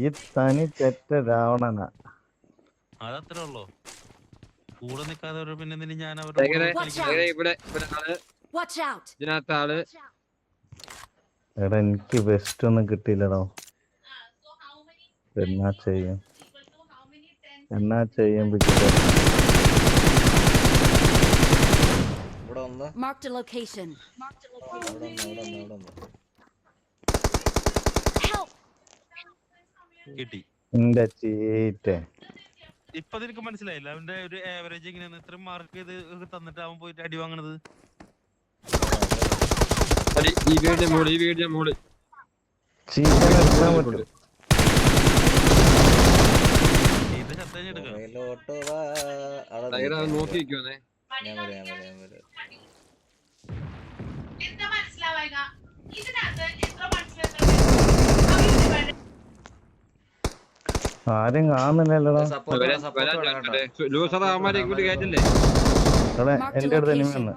ഈ തനി തെറ്റ രാവണനാ അതത്രേ ഉള്ളൂ. കൂടെ നിക്കാതെ ഒരു പിന്നെ എന്തിന് ഞാൻ അവരുടെ ഇവിടെ ഇവിടെ ആൾ Watch out! ഇതിനകത്ത് ആൾ എടാ എനിക്ക് ബെസ്റ്റ് ഒന്നും കിട്ടിയില്ലടോ. എന്നാ ചെയ്യും? എന്നാ ചെയ്യും ബിജുട്ടാ? ഇവിടെ ഒന്ന് Marked a location. അവിടെ ഒന്ന് ഇവിടെ ഒന്ന് ഇവിടെ ഒന്ന് കിട്ടി. ഇപ്പൊ നിനക്ക് മനസ്സിലായില്ല. അവന്റെ ഒരു ആവറേജ് എങ്ങനെയാണ്? ഇത്രയും മാർക്ക് ചെയ്ത് തന്നിട്ട് അവൻ പോയിട്ട് അടി വാങ്ങണത്? ഈ വീടിന്റെ മോൾ വീടിന്റെ മോൾ. ഇത് നോക്കി ഞാൻ വരാം ഞാൻ വരാം ഞാൻ വരാം. ആരും കാണുന്നില്ലല്ലോടാ. ലൂസർ അവന്മാരെ ഇങ്ങോട്ട് കയറ്റില്ലേ എടാ എന്റെ അടുത്ത് location. വന്ന്.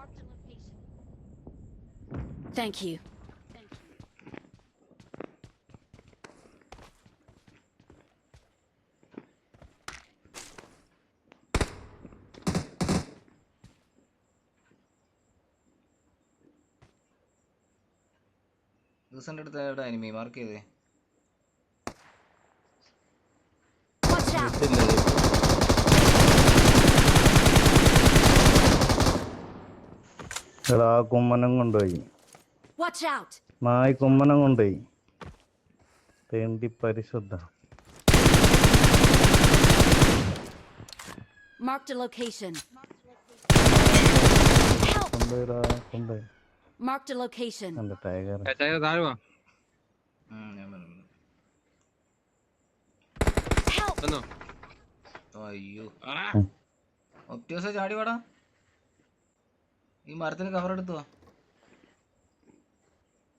Thank you. ദിവസന്റെ അടുത്ത് എവിടെ അനിമി മാർക്ക് ചെയ്തേ. Watch out! എടാ ആ കുമ്മനം കൊണ്ടുപോയി Watch out! നായ് കുമ്മനം കൊണ്ടുപോയി തേണ്ടി പരിശുദ്ധ Marked a location. Help! കൊണ്ടുപോയിടാ കൊണ്ടുപോയി Marked a location. എന്റെ ടൈഗർ ചായ താഴുവാ ഉം, ഞാൻ വരാം Help! വന്നോ അയ്യോ. ഒപ്റ്റോസ ചാടി വാടാ. ഈ മരത്തിന് കവർ എടുത്തു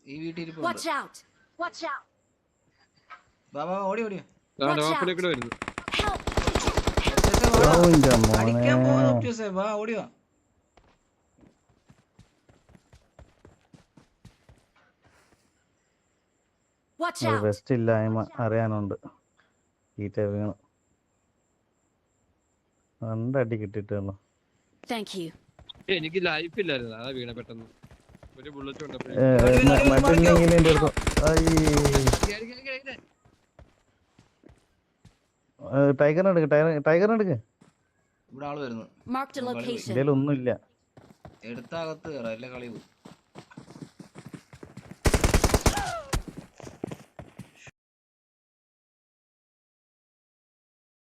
ഈ വീട്ടിൽ ബാബാ ഓടി ഓടിയോ അതാണ് Watch out. ഓപ്പണിൽ കൂടെ വരുന്നു. Help! ഓന്റെ അടിക്കാൻ മോനെ. പോകുന്നു ഒപ്റ്റോസേ വാ. ഓടിയോ Watch ഒരു out! ഇല്ലായ്മ അറിയാനുണ്ട്. ഈറ്റ വീണ് ഏയ്, എനിക്ക് ലൈഫ് ഇല്ലായിരുന്നു. അതാ വീണ പെട്ടെന്ന്. ഒരു ബുള്ളറ്റ് മറ്റുണ്ടെങ്കിൽ എന്റെ അടുത്ത് ടൈഗറിന് എടുക്ക് എടുക്ക്. ഇവിടെ ആൾ വരുന്നു. ഒന്നുമില്ല എടുത്ത അകത്ത് കയറാം അല്ലേ കളി പോകും